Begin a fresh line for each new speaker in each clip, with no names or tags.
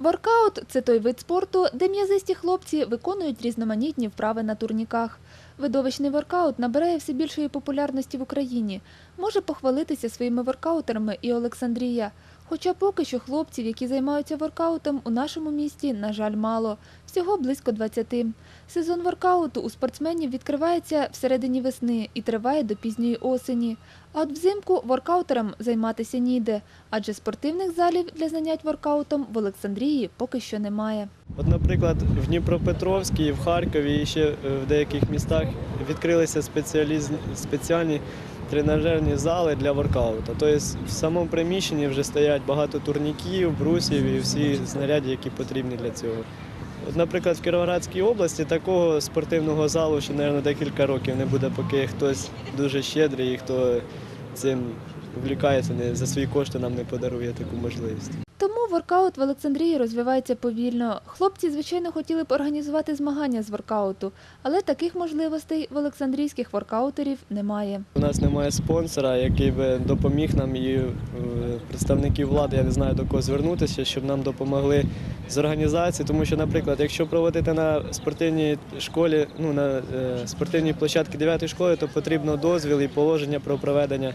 Воркаут це той вид спорту, де м'язисті хлопці виконують різноманітні вправи на турніках. Видовищний воркаут набирає все більшої популярності в Україні. Може похвалитися своїми воркаутерами і Олександрія. Хоча поки що хлопців, які займаються воркаутом, у нашому місті, на жаль, мало. Всього близько 20. Сезон воркауту у спортсменів відкривається всередині весни і триває до пізньої осені. А от взимку воркаутерам займатися ніде, адже спортивних залів для занять воркаутом в Олександрії поки що немає.
От, наприклад, в Дніпропетровській, в Харкові і ще е, в деяких містах відкрилися спеціаліз... спеціальні тренажерні зали для воркауту. Тобто в самому приміщенні вже стоять багато турніків, брусів і всі знаряддя, які потрібні для цього. От, наприклад, в Кіровоградській області такого спортивного залу ще, мабуть, декілька років не буде, поки хтось дуже щедрий і хто цим увлікається, не за свої кошти нам не подарує таку можливість.
Воркаут в Олександрії розвивається повільно. Хлопці, звичайно, хотіли б організувати змагання з воркауту, але таких можливостей в олександрійських воркаутерів немає.
У нас немає спонсора, який би допоміг нам і е, представників влади, я не знаю до кого звернутися, щоб нам допомогли з організації. Тому що, наприклад, якщо проводити на спортивній школі, ну на е, спортивній площадці 9 школи, то потрібно дозвіл і положення про проведення.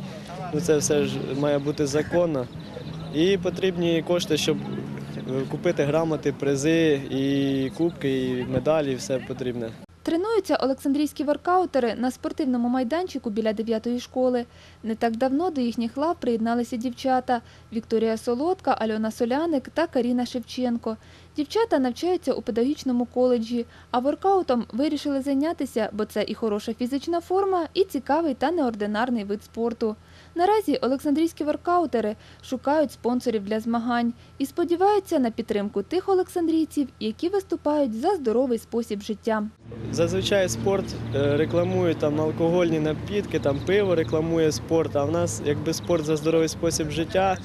Ну це все ж має бути законно. І потрібні кошти, щоб е, купити грамоти, призи, і кубки, і медалі, і все потрібне.
Тренуються олександрійські воркаутери на спортивному майданчику біля 9-ї школи. Не так давно до їхніх лав приєдналися дівчата – Вікторія Солодка, Альона Соляник та Каріна Шевченко. Дівчата навчаються у педагогічному коледжі, а воркаутом вирішили зайнятися, бо це і хороша фізична форма, і цікавий та неординарний вид спорту. Наразі олександрійські воркаутери шукають спонсорів для змагань і сподіваються на підтримку тих олександрійців, які виступають за здоровий спосіб життя.
Зазвичай спорт е, рекламують там алкогольні напітки, там пиво рекламує спорт. А в нас якби спорт за здоровий спосіб життя.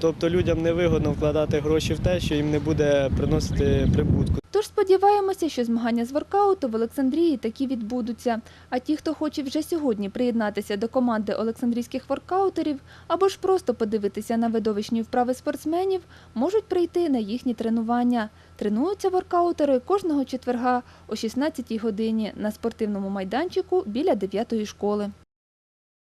Тобто людям невигодно вкладати гроші в те, що їм не буде приносити прибутку.
Тож сподіваємося, що змагання з воркауту в Олександрії такі відбудуться. А ті, хто хоче вже сьогодні приєднатися до команди олександрійських воркаутерів або ж просто подивитися на видовищні вправи спортсменів, можуть прийти на їхні тренування. Тренуються воркаутери кожного четверга о 16-й годині на спортивному майданчику біля 9-ї школи.